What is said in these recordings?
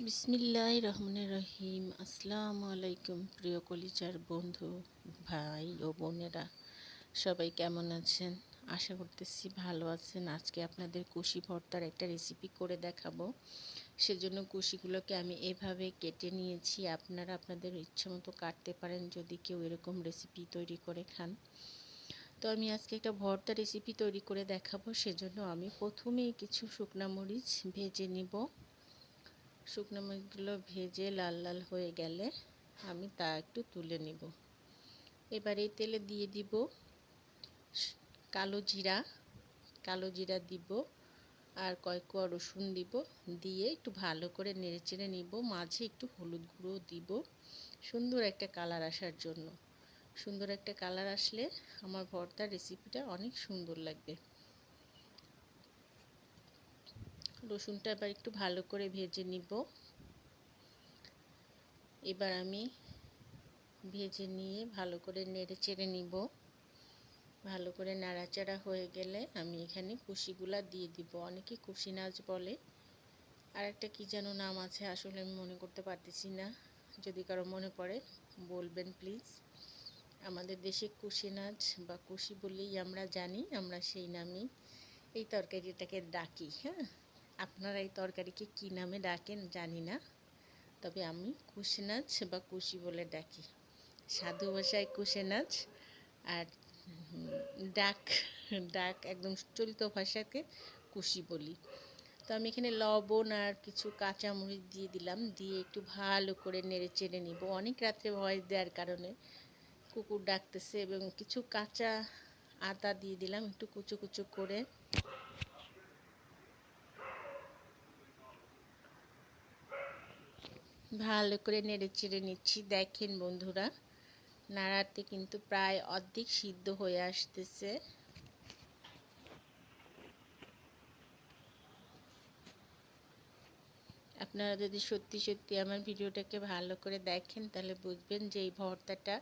বিসমিল্লাহ রহমানের রহিম আসসালামু আলাইকুম প্রিয় কলিজার বন্ধু, ভাই ও বোনেরা। সবাই কেমন আছেন? আশা করতেছি ভালো আছেন। আজকে আপনাদের কুশি ভর্তার একটা রেসিপি করে দেখাবো। সেজন্য কুশিগুলোকে আমি এভাবে কেটে নিয়েছি। আপনারা আপনাদের ইচ্ছে মতো কাটতে পারেন যদি কেউ এরকম রেসিপি তৈরি করে খান। তো আমি আজকে একটা ভর্তা রেসিপি তৈরি করে দেখাবো। সেজন্য আমি প্রথমেই কিছু শুকনা মরিচ ভেজে নিব। শুকনো মরিচগুলো ভেজে লাল লাল হয়ে গেলে আমি তা একটু তুলে নিব। এবার এই তেলে দিয়ে দিব কালো জিরা কালো জিরা দিব আর কয়েক রসুন দিব। দিয়ে একটু ভালো করে নেড়ে চেড়ে নিব, মাঝে একটু হলুদ গুঁড়ো দিব সুন্দর একটা কালার আসার জন্য। সুন্দর একটা কালার আসলে আমার ভর্তার রেসিপিটা অনেক সুন্দর লাগবে। রসুনটা এবার একটু ভালো করে ভেজে নিব। এবার আমি ভেজে নিয়ে ভালো করে নেড়ে চেড়ে নিব। ভালো করে নাড়াচাড়া হয়ে গেলে আমি এখানে কুশিগুলা দিয়ে দিব। অনেকে কুশি নাচ বলে। আর একটা কী যেন নাম আছে আসলে আমি মনে করতে পারতেছি না। যদি কারও মনে পড়ে, বলবেন প্লিজ। আমাদের দেশে কুশি নাচ বা কুশি বলেই আমরা জানি, আমরা সেই নামেই। এই তরকারিটাকে ডাকি হ্যাঁ? আপনারা এই তরকারিকে কী নামে ডাকেন জানি না, তবে আমি কুশি নাচ বা কুশি বলে ডাকি। সাধু ভাষায় কুশে নাচ আর ডাক ডাক একদম চলিত ভাষাকে কুশি বলি। তো আমি এখানে লবণ আর কিছু কাঁচামরিচ দিয়ে দিলাম, দিয়ে একটু ভালো করে নেড়ে চেড়ে নিব। অনেক রাত্রে ভয় দেওয়ার কারণে কুকুর ডাকতেছে এবং কিছু কাঁচা আদা দিয়ে দিলাম, একটু কুচো কুচো করে। ভালো করে নেড়ে চেড়ে নিচ্ছি। দেখেন বন্ধুরা, নাড়াতে কিন্তু প্রায় অর্ধেক সিদ্ধ হয়ে আসতেছে। আপনারা যদি সত্যি সত্যি আমার ভিডিওটাকে ভালো করে দেখেন, তাহলে বুঝবেন যে এই ভর্তাটা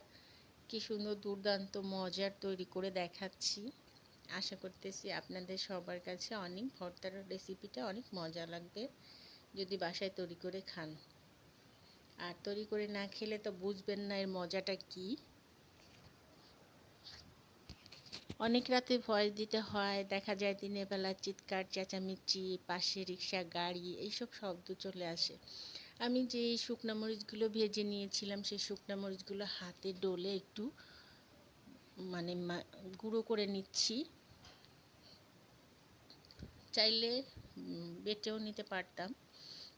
কি সুন্দর দুর্দান্ত মজার তৈরি করে দেখাচ্ছি। আশা করতেছি আপনাদের সবার কাছে অনেক ভর্তার রেসিপিটা অনেক মজা লাগবে, যদি বাসায় তৈরি করে খান। আর তৈরি করে না খেলে তো বুঝবেন না এর মজাটা কি। অনেক রাতে ভয় দিতে হয়, দেখা যায় দিনের বেলা চিৎকার, চেঁচামেচি, পাশে রিক্সা গাড়ি, এইসব শব্দ চলে আসে। আমি যে শুকনো মরিচগুলো ভেজে নিয়েছিলাম, সেই শুকনো মরিচগুলো হাতে ডলে একটু মানে গুঁড়ো করে নিচ্ছি। চাইলে বেটেও নিতে পারতাম।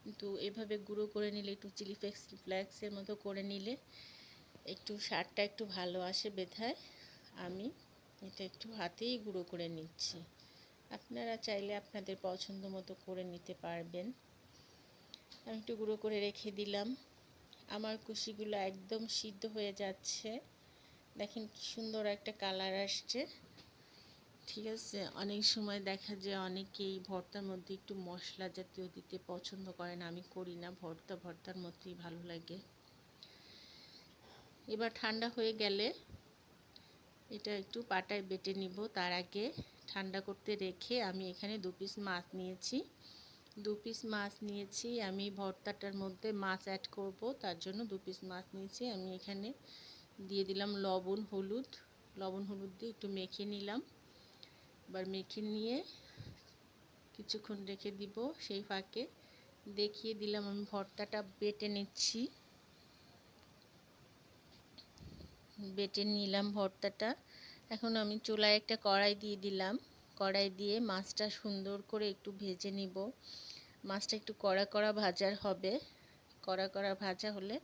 কিন্তু এভাবে গুঁড়ো করে নিলে, একটু চিলি ফ্লেক্স ফ্লেক্সের মতো করে নিলে একটু স্বাদটা একটু ভালো আসে বেথায়। আমি এটা একটু হাতেই গুঁড়ো করে নিচ্ছি। আপনারা চাইলে আপনাদের পছন্দ মতো করে নিতে পারবেন। আমি একটু গুঁড়ো করে রেখে দিলাম। আমার কুশিগুলো একদম সিদ্ধ হয়ে যাচ্ছে। দেখেন কি সুন্দর একটা কালার আসছে। ঠিক আছে? অনেক সময় দেখা যায় অনেকেই ভর্তার মধ্যে একটু মশলা জাতীয় দিতে পছন্দ করেন আমি করি না, ভর্তা ভর্তার মধ্যেই ভালো লাগে। এবার ঠান্ডা হয়ে গেলে এটা একটু পাটায় বেটে নিব। তার আগে ঠান্ডা করতে রেখে আমি এখানে দু পিস মাছ নিয়েছি। দু পিস মাছ নিয়েছি। আমি ভর্তাটার মধ্যে মাছ অ্যাড করব। তার জন্য দু পিস মাছ নিয়েছি। আমি এখানে দিয়ে দিলাম লবণ, হলুদ। লবণ, হলুদ দিয়ে একটু মেখে নিলাম। এবার মেখে নিয়ে কিছুক্ষণ রেখে দিব সেই ফাঁকে। দেখিয়ে দিলাম আমি ভর্তাটা বেটে নিচ্ছি। বেটে নিলাম ভর্তাটা। এখন আমি চুলায় একটা কড়াই দিয়ে দিলাম। কড়াই দিয়ে মাছটা সুন্দর করে একটু ভেজে নিব। মাছটা একটু কড়া কড়া ভাজার হবে। কড়া কড়া ভাজা হলে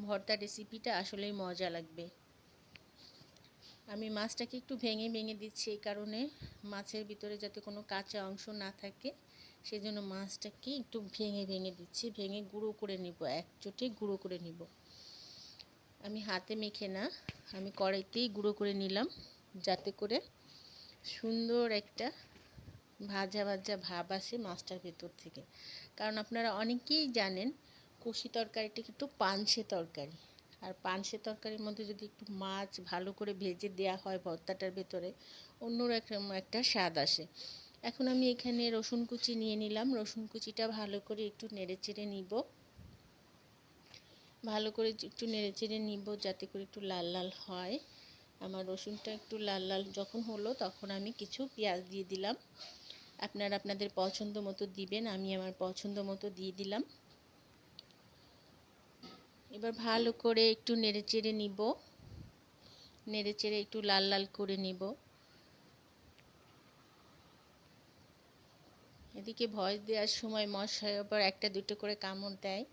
ভর্তা রেসিপিটা আসলেই মজা লাগবে। আমি মাছটাকে একটু ভেঙে ভেঙে দিচ্ছি এই কারণে মাছের ভিতরে যাতে কোনো কাঁচা অংশ না থাকে সেই জন্য মাছটাকে একটু ভেঙে ভেঙে দিচ্ছি, ভেঙে গুঁড়ো করে নিব, এক চোটে গুঁড়ো করে নিব। আমি হাতে মেখে না, আমি কড়াইতেই গুঁড়ো করে নিলাম, যাতে করে সুন্দর একটা ভাজা ভাজা ভাব আসে মাছটার ভেতর থেকে। কারণ আপনারা অনেকেই জানেন, কষি তরকারিটা কিন্তু পানসে তরকারি। আর পানসে তরকারির মধ্যে যদি একটু মাছ ভালো করে ভেজে দেওয়া হয় ভর্তাটার ভেতরে, অন্যরকম একটা স্বাদ আসে। এখন আমি এখানে রসুন কুচি নিয়ে নিলাম। রসুন কুচিটা ভালো করে একটু নেড়ে চেড়ে নিব। ভালো করে একটু নেড়ে চেড়ে নিব যাতে করে একটু লাল লাল হয়। আমার রসুনটা একটু লাল লাল যখন হলো তখন আমি কিছু পেঁয়াজ দিয়ে দিলাম। আপনারা আপনাদের পছন্দ মতো দিবেন, আমি আমার পছন্দ মতো দিয়ে দিলাম। এবার ভালো করে একটু নেড়ে চেড়ে নিব। নেড়ে চেড়ে একটু লাল লাল করে নিব। এদিকে ভয় দেওয়ার সময় মশাই আবার একটা দুটো করে কামড় দেয়।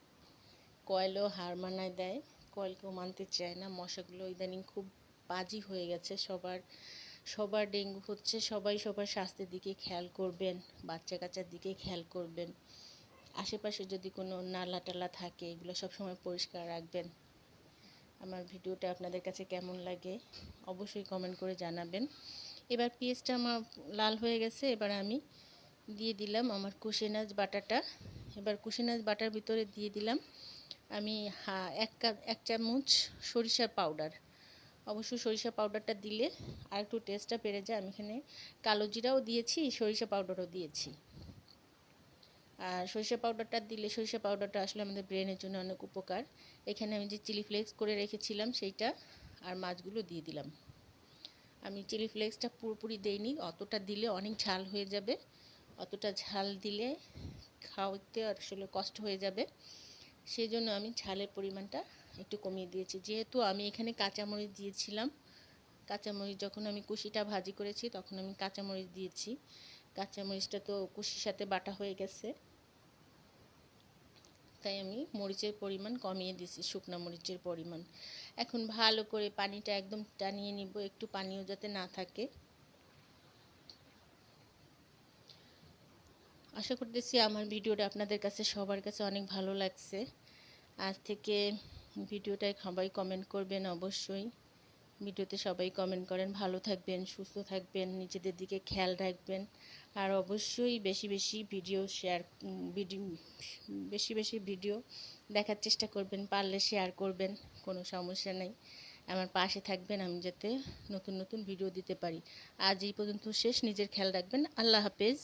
কয়েলও হার মানায় দেয়। কয়েলকেও মানতে চায় না। মশাগুলো ইদানিং খুব বাজি হয়ে গেছে। সবার সবার ডেঙ্গু হচ্ছে। সবাই সবার স্বাস্থ্যের দিকে খেয়াল করবেন। বাচ্চা কাচ্চার দিকে খেয়াল করবেন। আশেপাশে যদি কোনো নালা টালা থাকে, এগুলো সবসময় পরিষ্কার রাখবেন। আমার ভিডিওটা আপনাদের কাছে কেমন লাগে অবশ্যই কমেন্ট করে জানাবেন। এবার পেঁয়াজটা আমার লাল হয়ে গেছে, এবার আমি দিয়ে দিলাম আমার কুশিনাজ বাটাটা। এবার কুশিনাজ বাটার ভিতরে দিয়ে দিলাম আমি হা, এক কাপ, এক চামচ সরিষার পাউডার। অবশ্যই সরিষা পাউডারটা দিলে আর একটু টেস্টটা বেড়ে যায়। আমি এখানে কালো জিরাও দিয়েছি, সরিষা পাউডারও দিয়েছি। আর সরিষা পাউডারটা দিলে সরিষা পাউডারটা আসলে আমাদের ব্রেনের জন্য অনেক উপকার। এখানে আমি যে চিলি ফ্লেক্স করে রেখেছিলাম সেইটা আর মাছগুলো দিয়ে দিলাম। আমি চিলি ফ্লেক্সটা পুরোপুরি দেইনি, অতটা দিলে অনেক ঝাল হয়ে যাবে। অতটা ঝাল দিলে খাওয়াতে আসলে কষ্ট হয়ে যাবে। সেই জন্য আমি ঝালের পরিমাণটা একটু কমিয়ে দিয়েছি। যেহেতু আমি এখানে কাঁচামরিচ দিয়েছিলাম, কাঁচামরিচ যখন আমি কুশিটা ভাজি করেছি তখন আমি কাঁচামরিচ দিয়েছি। কাঁচামরিচটা তো কুশির সাথে বাটা হয়ে গেছে। তাই আমি মরিচের পরিমাণ কমিয়ে দিয়েছি, শুকনো মরিচের পরিমাণ। এখন ভালো করে পানিটা একদম টানিয়ে নিব, একটু পানিও যাতে না থাকে। আশা করতেছি আমার ভিডিওটা আপনাদের কাছে, সবার কাছে অনেক ভালো লাগছে। আজ থেকে ভিডিওটায় সবাই কমেন্ট করবেন অবশ্যই। ভিডিওতে সবাই কমেন্ট করেন, ভালো থাকবেন, সুস্থ থাকবেন, নিজেদের দিকে খেয়াল রাখবেন। আর অবশ্যই বেশি বেশি ভিডিও শেয়ার ভিডিও বেশি বেশি ভিডিও দেখার চেষ্টা করবেন, পারলে শেয়ার করবেন, কোনো সমস্যা নেই। আমার পাশে থাকবেন আমি যাতে নতুন নতুন ভিডিও দিতে পারি। আজ এই পর্যন্ত শেষ, নিজের খেয়াল রাখবেন। আল্লাহ হাফেজ।